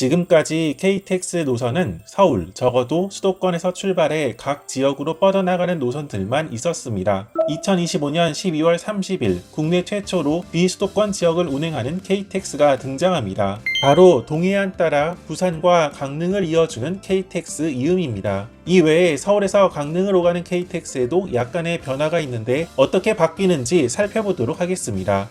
지금까지 KTX 노선은 서울, 적어도 수도권에서 출발해 각 지역으로 뻗어나가는 노선들만 있었습니다. 2025년 12월 30일 국내 최초로 비수도권 지역을 운행하는 KTX가 등장합니다. 바로 동해안 따라 부산과 강릉을 이어주는 KTX 이음입니다. 이 외에 서울에서 강릉을 오가는 KTX에도 약간의 변화가 있는데 어떻게 바뀌는지 살펴보도록 하겠습니다.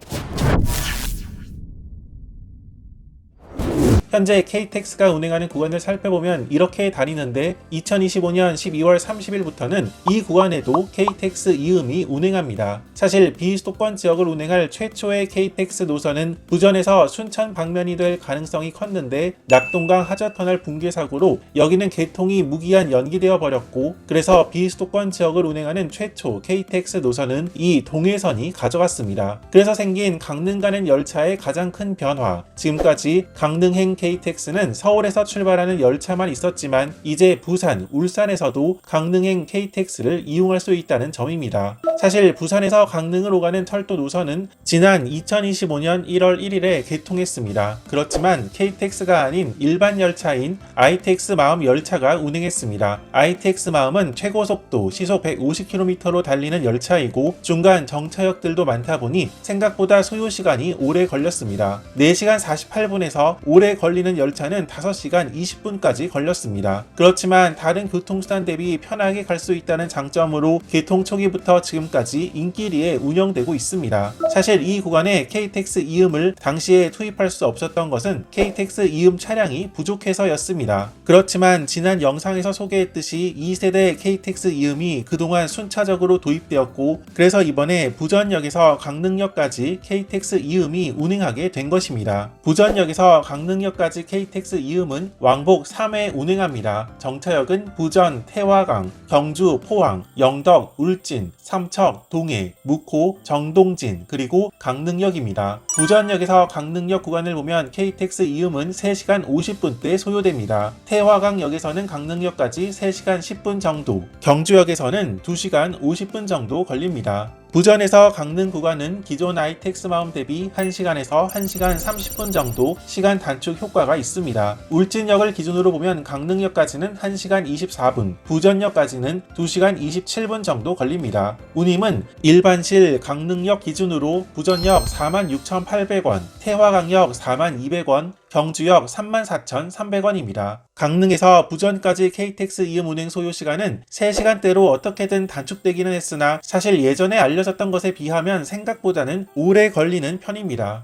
현재 KTX가 운행하는 구간을 살펴보면 이렇게 다니는데 2025년 12월 30일부터는 이 구간에도 KTX 이음이 운행합니다. 사실 비수도권 지역을 운행할 최초의 KTX 노선은 부전에서 순천 방면이 될 가능성이 컸는데 낙동강 하저터널 붕괴 사고로 여기는 개통이 무기한 연기되어 버렸고 그래서 비수도권 지역을 운행하는 최초 KTX 노선은 이 동해선이 가져갔습니다. 그래서 생긴 강릉 가는 열차의 가장 큰 변화 지금까지 강릉행 KTX는 서울에서 출발하는 열차만 있었지만 이제 부산, 울산에서도 강릉행 KTX를 이용할 수 있다는 점입니다. 사실 부산에서 강릉을 오가는 철도 노선은 지난 2025년 1월 1일에 개통했습니다. 그렇지만 KTX가 아닌 일반 열차인 ITX 마음 열차가 운행했습니다. ITX 마음은 최고 속도 시속 150km로 달리는 열차이고 중간 정차역들도 많다 보니 생각보다 소요 시간이 오래 걸렸습니다. 4시간 48분에서 오래 걸 리는 열차는 5시간 20분까지 걸렸습니다. 그렇지만 다른 교통수단 대비 편하게 갈 수 있다는 장점으로 개통 초기부터 지금까지 인기리에 운영되고 있습니다. 사실 이 구간에 KTX 이음을 당시에 투입할 수 없었던 것은 KTX 이음 차량이 부족해서였습니다. 그렇지만 지난 영상에서 소개했듯이 2세대 KTX 이음이 그동안 순차적으로 도입되었고 그래서 이번에 부전역에서 강릉역까지 KTX 이음이 운행하게 된 것입니다. 부전역에서 강릉역 까지 KTX 이음은 왕복 3회 운행합니다. 정차역은 부전, 태화강, 경주, 포항, 영덕, 울진, 삼척, 동해, 묵호, 정동진, 그리고 강릉역입니다. 부전역에서 강릉역 구간을 보면 KTX 이음은 3시간 50분대 소요됩니다. 태화강역에서는 강릉역까지 3시간 10분 정도, 경주역에서는 2시간 50분 정도 걸립니다. 부전에서 강릉 구간은 기존 ITX 마음 대비 1시간에서 1시간 30분 정도 시간 단축 효과가 있습니다. 울진역을 기준으로 보면 강릉역까지는 1시간 24분, 부전역까지는 2시간 27분 정도 걸립니다. 운임은 일반실 강릉역 기준으로 부전역 46,800 원, 태화강역 42,200원, 경주역 34,300원입니다. 강릉에서 부전까지 KTX 이음 운행 소요 시간은 3시간대로 어떻게든 단축되기는 했으나 사실 예전에 알려졌던 것에 비하면 생각보다는 오래 걸리는 편입니다.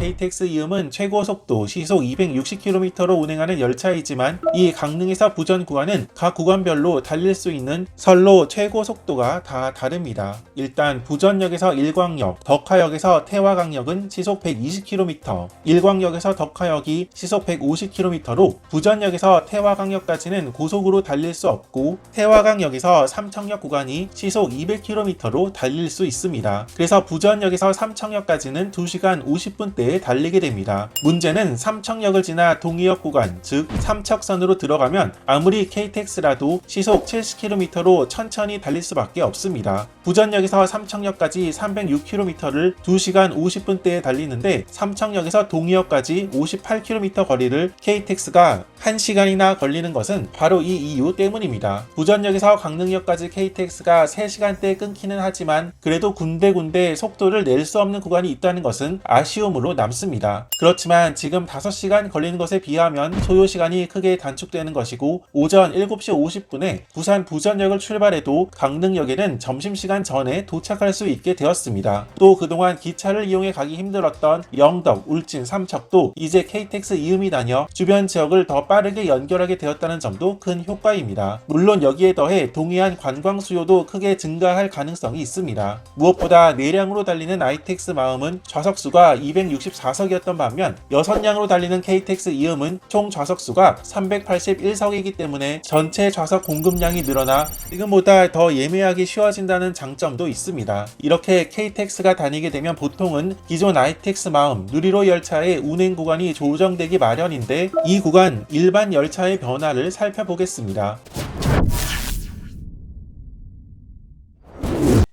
KTX 이음은 최고 속도 시속 260km로 운행하는 열차이지만 이 강릉에서 부전 구간은 각 구간별로 달릴 수 있는 선로 최고 속도가 다 다릅니다. 일단 부전역에서 일광역, 덕하역에서 태화강역은 시속 120km, 일광역에서 덕하역이 시속 150km로 부전역에서 태화강역까지는 고속으로 달릴 수 없고 태화강역에서 삼청역 구간이 시속 200km로 달릴 수 있습니다. 그래서 부전역에서 삼청역까지는 2시간 50분대 에 달리게 됩니다. 문제는 삼청역을 지나 동이역 구간, 즉 삼척선으로 들어가면 아무리 KTX라도 시속 70km로 천천히 달릴 수밖에 없습니다. 부전역에서 삼청역까지 306km를 2시간 50분대에 달리는데 삼청역에서 동이역까지 58km 거리를 KTX가 1시간이나 걸리는 것은 바로 이 이유 때문입니다. 부전역에서 강릉역까지 KTX가 3시간대 끊기는 하지만 그래도 군데군데 속도를 낼 수 없는 구간이 있다는 것은 아쉬움으로 남습니다. 그렇지만 지금 5시간 걸리는 것에 비하면 소요 시간이 크게 단축되는 것이고 오전 7시 50분에 부산 부전역을 출발해도 강릉역에는 점심시간 전에 도착할 수 있게 되었습니다. 또 그동안 기차를 이용해 가기 힘들었던 영덕, 울진, 삼척도 이제 KTX 이음이 다녀 주변 지역을 더 빠르게 연결하게 되었다는 점도 큰 효과입니다. 물론 여기에 더해 동해안 관광 수요도 크게 증가할 가능성이 있습니다. 무엇보다 내량으로 달리는 ITX 마음은 좌석수가 264석이었던 반면 6량으로 달리는 KTX 이음은 총 좌석수가 381석이기 때문에 전체 좌석 공급량이 늘어나 지금보다 더 예매하기 쉬워진다는 장점도 있습니다. 이렇게 KTX가 다니게 되면 보통은 기존 ITX 마음 누리로 열차의 운행 구간이 조정되기 마련인데 이 구간 일반 열차의 변화를 살펴보겠습니다.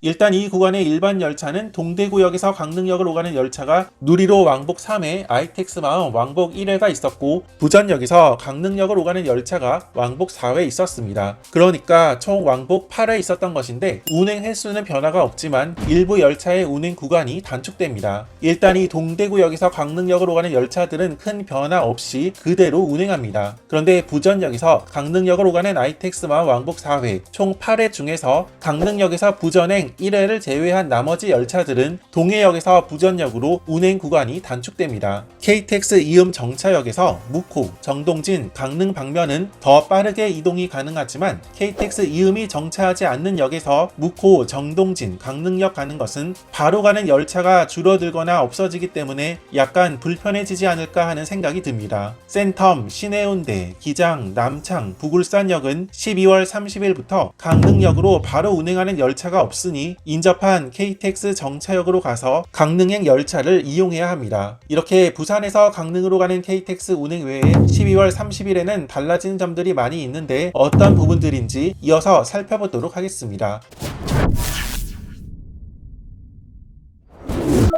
일단 이 구간의 일반 열차는 동대구역에서 강릉역을 오가는 열차가 누리로 왕복 3회, 아이텍스 마음 왕복 1회가 있었고 부전역에서 강릉역을 오가는 열차가 왕복 4회 있었습니다. 그러니까 총 왕복 8회 있었던 것인데 운행 횟수는 변화가 없지만 일부 열차의 운행 구간이 단축됩니다. 일단 이 동대구역에서 강릉역을 오가는 열차들은 큰 변화 없이 그대로 운행합니다. 그런데 부전역에서 강릉역을 오가는 아이텍스마 왕복 4회, 총 8회 중에서 강릉역에서 부전행 1회를 제외한 나머지 열차들은 동해역에서 부전역으로 운행 구간이 단축됩니다. KTX 이음 정차역에서 묵호, 정동진, 강릉 방면은 더 빠르게 이동이 가능하지만 KTX 이음이 정차하지 않는 역에서 묵호, 정동진, 강릉역 가는 것은 바로 가는 열차가 줄어들거나 없어지기 때문에 약간 불편해지지 않을까 하는 생각이 듭니다. 센텀, 신해운대, 기장, 남창, 부굴산역은 12월 30일부터 강릉역으로 바로 운행하는 열차가 없으니 인접한 KTX 정차역으로 가서 강릉행 열차를 이용해야 합니다. 이렇게 부산에서 강릉으로 가는 KTX 운행 외에 12월 30일에는 달라진 점들이 많이 있는데 어떤 부분들인지 이어서 살펴보도록 하겠습니다.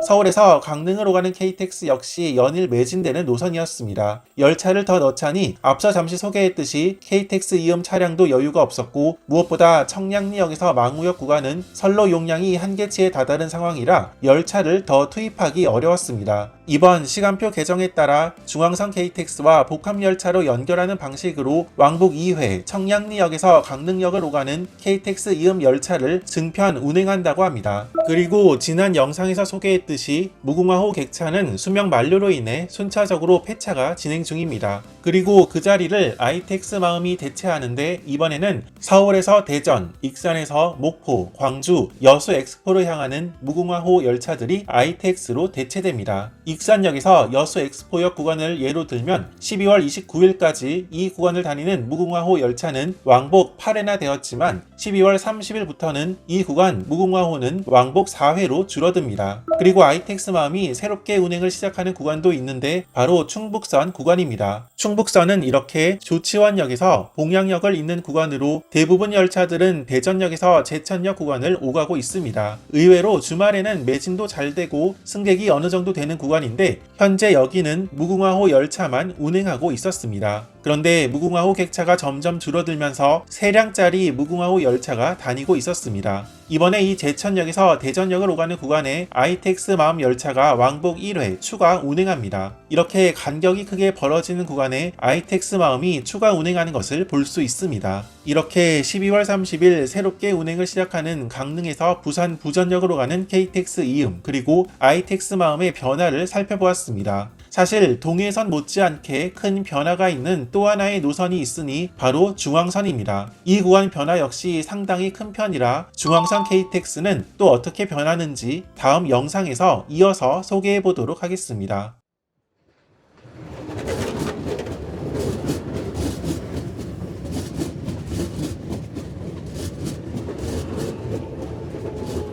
서울에서 강릉으로 가는 KTX 역시 연일 매진되는 노선이었습니다. 열차를 더 넣자니 앞서 잠시 소개했듯이 KTX 이음 차량도 여유가 없었고 무엇보다 청량리역에서 망우역 구간은 선로 용량이 한계치에 다다른 상황이라 열차를 더 투입하기 어려웠습니다. 이번 시간표 개정에 따라 중앙선 KTX와 복합열차로 연결하는 방식으로 왕복 2회 청량리역에서 강릉역을 오가는 KTX 이음 열차를 증편 운행한다고 합니다. 그리고 지난 영상에서 소개했듯이 무궁화호 객차는 수명 만료로 인해 순차적으로 폐차가 진행 중입니다. 그리고 그 자리를 아이텍스 마음이 대체하는데 이번에는 서울에서 대전, 익산에서 목포, 광주, 여수 엑스포를 향하는 무궁화호 열차들이 아이텍스로 대체됩니다. 익 산역에서 여수 엑스포역 구간을 예로 들면 12월 29일까지 이 구간을 다니는 무궁화호 열차는 왕복 8회나 되었지만 12월 30일부터는 이 구간 무궁화호는 왕복 4회로 줄어듭니다. 그리고 아이텍스 마음이 새롭게 운행을 시작하는 구간도 있는데 바로 충북선 구간입니다. 충북선은 이렇게 조치원역에서 봉양역을 잇는 구간으로 대부분 열차들은 대전역에서 제천역 구간을 오가고 있습니다. 의외로 주말에는 매진도 잘 되고 승객이 어느 정도 되는 구간인데 현재 여기는 무궁화호 열차만 운행하고 있었습니다. 그런데 무궁화호 객차가 점점 줄어들면서 3량짜리 무궁화호 열차가 다니고 있었습니다. 이번에 이 제천역에서 대전역을 오가는 구간에 아이텍스 마음 열차가 왕복 1회 추가 운행합니다. 이렇게 간격이 크게 벌어지는 구간에 아이텍스 마음이 추가 운행하는 것을 볼 수 있습니다. 이렇게 12월 30일 새롭게 운행을 시작하는 강릉에서 부산 부전역으로 가는 KTX 이음 그리고 아이텍스 마음의 변화를 살펴보았습니다. 사실 동해선 못지않게 큰 변화가 있는 또 하나의 노선이 있으니 바로 중앙선입니다. 이 구간 변화 역시 상당히 큰 편이라 중앙선 KTX는 또 어떻게 변하는지 다음 영상에서 이어서 소개해 보도록 하겠습니다.